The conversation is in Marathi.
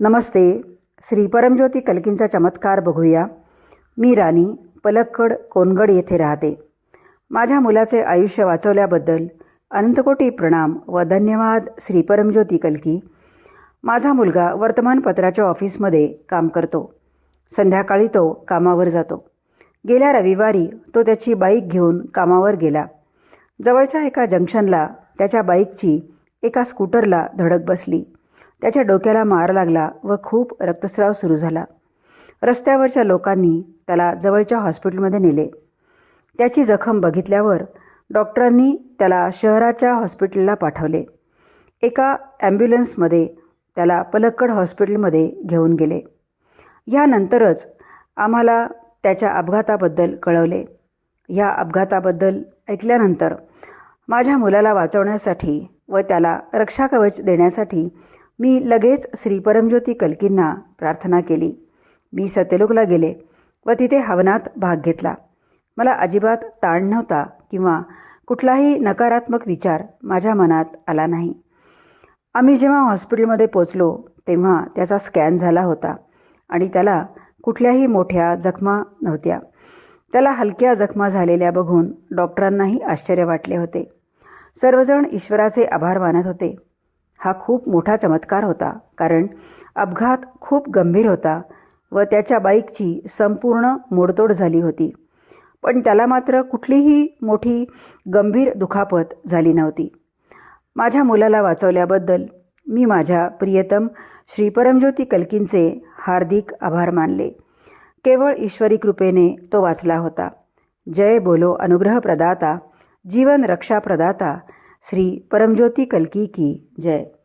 नमस्ते. श्री परमज्योती कलकींचा चमत्कार बघूया. मी राणी पलक्कड कोनगड येथे राहते. माझ्या मुलाचे आयुष्य वाचवल्याबद्दल अनंतकोटी प्रणाम व धन्यवाद श्री परमज्योती कलकी. माझा मुलगा वर्तमानपत्राच्या ऑफिसमध्ये काम करतो. संध्याकाळी तो कामावर जातो. गेल्या रविवारी तो त्याची बाईक घेऊन कामावर गेला. जवळच्या एका जंक्शनला त्याच्या बाईकची एका स्कूटरला धडक बसली. त्याच्या डोक्याला मार लागला व खूप रक्तस्राव सुरू झाला. रस्त्यावरच्या लोकांनी त्याला जवळच्या हॉस्पिटलमध्ये नेले. त्याची जखम बघितल्यावर डॉक्टरांनी त्याला शहराच्या हॉस्पिटलला पाठवले. एका ॲम्ब्युलन्समध्ये त्याला पलक्कड हॉस्पिटलमध्ये घेऊन गेले. ह्यानंतरच आम्हाला त्याच्या अपघाताबद्दल कळवले. ह्या अपघाताबद्दल ऐकल्यानंतर माझ्या मुलाला वाचवण्यासाठी व त्याला रक्षाकवच देण्यासाठी मी लगेच श्री परमज्योती कलकींना प्रार्थना केली. मी सत्यलोकला गेले व तिथे हवनात भाग घेतला. मला अजिबात ताण नव्हता किंवा कुठलाही नकारात्मक विचार माझ्या मनात आला नाही. आम्ही जेव्हा हॉस्पिटलमध्ये पोचलो तेव्हा त्याचा स्कॅन झाला होता आणि त्याला कुठल्याही मोठ्या जखमा नव्हत्या. त्याला हलक्या जखमा झालेल्या बघून डॉक्टरांनाही आश्चर्य वाटले होते. सर्वजण ईश्वराचे आभार मानत होते. हा खूप मोठा चमत्कार होता कारण अपघात खूप गंभीर होता व त्याच्या बाईकची संपूर्ण मोडतोड झाली होती. पण त्याला मात्र कुठलीही मोठी गंभीर दुखापत झाली नव्हती. माझ्या मुलाला वाचवल्याबद्दल मी माझ्या प्रियतम श्री परमज्योती कलकींचे हार्दिक आभार मानले. केवळ ईश्वरी कृपेने तो वाचला होता. जय बोलो अनुग्रह प्रदाता जीवन रक्षा प्रदाता श्री परमज्योती कलकी की जय।